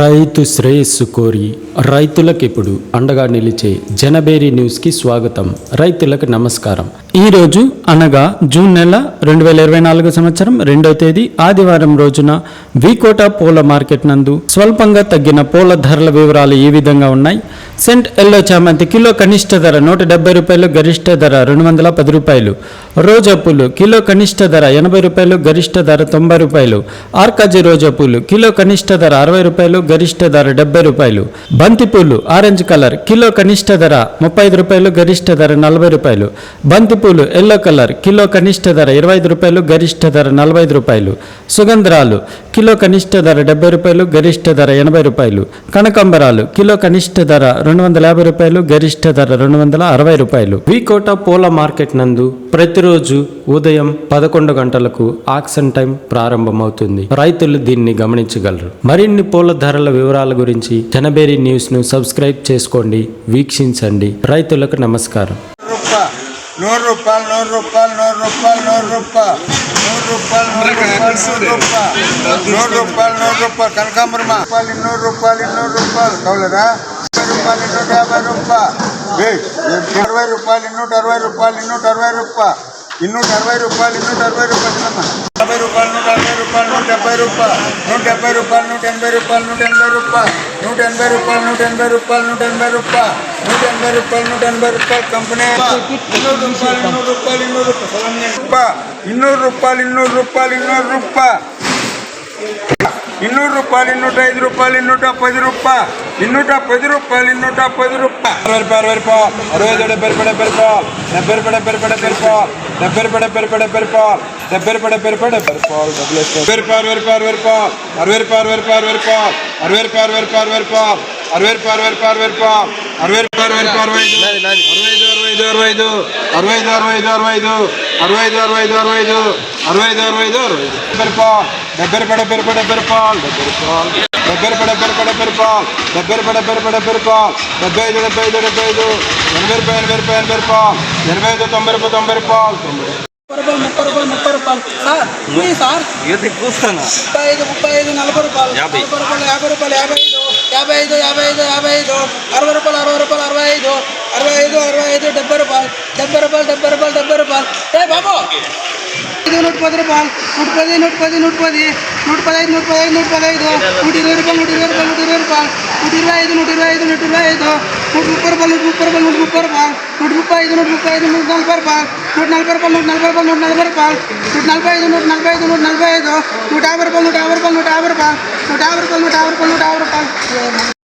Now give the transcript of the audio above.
రైతు శ్రేయస్సు కోరి రైతులకు ఇప్పుడు అండగా నిలిచే జనబేరి న్యూస్కి స్వాగతం. రైతులకు నమస్కారం. ఈరోజు అనగా జూన్ నెల రెండు వేల ఇరవై నాలుగు సంవత్సరం రెండవ తేదీ ఆదివారం రోజున వికోట పూల మార్కెట్ నందు స్వల్పంగా తగ్గిన పూల ధరల వివరాలు ఈ విధంగా ఉన్నాయి. సెంట్ ఎల్లో చామంతి కిలో కనిష్ట ధర నూట డెబ్బై రూపాయలు గరిష్ట ధర రెండు వందల పది రూపాయలు. రోజా పూలు కిలో కనిష్ట ధర ఎనభై రూపాయలు గరిష్ట ధర తొంభై రూపాయలు. ఆర్కాజీ రోజా పూలు కిలో కనిష్ట ధర అరవై రూపాయలు గరిష్ట ధర డెబ్బై రూపాయలు. బంతి పూలు ఆరెంజ్ కలర్ కిలో కనిష్ట ధర ముప్పై ఐదు రూపాయలు గరిష్ట ధర నలభై రూపాయలు. బంతి పూలు ఎల్లో కలర్ కిలో కనిష్ట ధర ఇరవై ఐదు రూపాయలు గరిష్ట ధర నలభై ఐదు రూపాయలు. సుగంధరాలు కిలో కనిష్ట ధర డెబ్బై రూపాయలు గరిష్ట ధర ఎనభై రూపాయలు. కనకంబరాలు కిలో కనిష్ట ధర రెండు వందల యాభై రూపాయలు గరిష్ట ధర రెండు వందల అరవై రూపాయలు. వికోట పూల మార్కెట్ నందు ప్రతిరోజు ఉదయం పదకొండు గంటలకు ఆక్షన్ టైం ప్రారంభమవుతుంది. రైతులు దీన్ని గమనించగలరు. మరిన్ని పూల ధరల వివరాల గురించి జనబేరి న్యూస్ను సబ్స్క్రైబ్ చేసుకోండి వీక్షించండి. రైతులకు నమస్కారం. రూపాయలు నూరు రూపాయలు నూరు రూపాయలు నూరు రూపాయలు నూరు రూపాయలు నూరు రూపాయలు నూరు రూపాయలు నూరు రూపాయలు నూరు రూపాయలు నూరు రూపాయలు కనకాంబరమా రూపాయలు ఇన్నూరు రూపాయలు ఇన్నూరు రూపాయలు యాభై రూపాయలు ఇన్నూట యాభై రూపాయలు అరవై రూపాయలు ఇన్నూట అరవై రూపాయలు ఇన్నూట అరవై రూపాయలు ఇన్నూట అరవై రూపాయలు ఇన్నూట అరవై రూపాయలు. యాభై రూపాయలు నూట అరవై రూపాయలు నూట డెబ్బై రూపాయలు నూట డెబ్బై రూపాయలు నూట ఎనభై రూపాయలు నూట ఎనభై రూపాయలు నూట ఎనభై రూపాయలు నూట ఎనభై రూపాయలు నూట ఎనభై రూపాయలు నూట ఎనభై రూపాయలు నూట ఎనభై రూపాయలు కంపెనీ ఇన్నూరు రూపాయలు ఇన్నూరు రూపాయలు ఇన్నూరు రూపాయలు ఇన్నూరు రూపాయలు ఇన్నూరు రూపాయలు ఇన్నూరు రూపాయలు ಇನ್ನೂರು ರೂಪಾಯಿ ಇನ್ನೂಟ ಐದು ರೂಪಾಯಿ ಇನ್ನೂಟ ಪದಿ ರೂಪಾಯಿ ಇನ್ನೂಟ ಪದಿ ರೂಪಾಯಿ ಇನ್ನೂಟ ಪದಿ ರೂಪಾಯಿ అరవై అరవై రూపాయలు అరవై ఐదు డెబ్బై రూపాయలు డెబ్బై రూపాయలు డెబ్బై రూపాయలు డెబ్బై రూపాయలు డెబ్బై రూపాయలు డెబ్బై రూపాయలు డెబ్బై రూపాయలు డెబ్బై రూపాయలు డెబ్బై రూపాయలు డెబ్బై రూపాయలు డెబ్బై రూపాయలు డబ్బులు వేసుకో అరవై రూపాయలు అరవై రూపాయలు అరవై రూపాయలు అరవై రూపాయలు అరవై రూపాయలు అరవై రూపాయలు అరవై రూపాయలు అరవై రూపాయలు అరవై రూపాయలు అరవై ఐదు అరవై డెబ్బై రూపాయలు డెబ్బై రూపాయలు డెబ్బై రూపాయలు డెబ్బై రూపాయలు డెబ్బై రూపాయలు డెబ్బై రూపాయలు డెబ్బై రూపాయలు డెబ్బై ఐదు డెబ్బై ఐదు డెబ్బై ఐదు ఎనభై రూపాయలు ఎనభై రూపాయలు ఎనభై రూపాయలు. ఎనభై ఐదు తొంభై రూపాయలు తొంభై రూపాయలు. తొంభై ముప్పై రూపాయలు ముప్పై రూపాయలు ముప్పై రూపాయలు. సార్ ముప్పై ఐదు ముప్పై ఐదు నలభై రూపాయలు. నలభై రూపాయలు యాభై రూపాయలు యాభై ఐదు. యాభై ఐదు యాభై ఐదు యాభై ఐదు. అరవై రూపాయలు అరవై రూపాయలు అరవై ఐదు. అరవై ఐదు అరవై ఐదు డెబ్బై రూపాయలు. డెబ్బై రూపాయలు డెబ్బై రూపాయలు డెబ్బై రూపాయలు. ఏ బాబు! ಇಪ್ಪತ್ತು ರೂಪಾಯಿ ನೂಟ ಪದಿ ನೂಟ ಪದಿ ನೂಟ ಪದಿ ನೂಟ ಪದೈದು ನೂಟ ಪದೈದು ರೂಪಾಯಿ ನೂಟ ರೂಪಾಯಿ ನೂಟ ಐದು ನೂಟ ಐದು ನೂಟ ರೂಪಾಯಿ ಐದು ನೋಡಿ ರೂಪಾಯಿ ನೂಟ ರೂಪಾಯಿ ನೂಟ ಮುಪ್ಪತ್ತು ರೂಪಾಯಿ ನೋಡಿ ಐದು ನೂಟ ಮುಪ್ಪೈ ರೂಪಾಯಿ ನೂಟ ನಾಲ್ಕು ರೂಪಾಯಿ ನೂಟ ನಲವತ್ತು ರೂಪಾಯಿ ನೂಟ ನಲವತ್ತು ರೂಪಾಯಿ ನೂಟ ನಲವೈ ಐದು ಐದು ನೂಟ ಬಾಲ್. ನೂಟ ಯಾಭೈ ರೂಪಾಯಿ ನೂಟ ಯಾಭೈ ರೂಪಾಯಿ ನೂಟ ಯಾಭೈ ಬಾಲ್ ನೂಟ ಯಾಭೈ ಬಾಲ್ ನೂಟ ಬಾಲ್.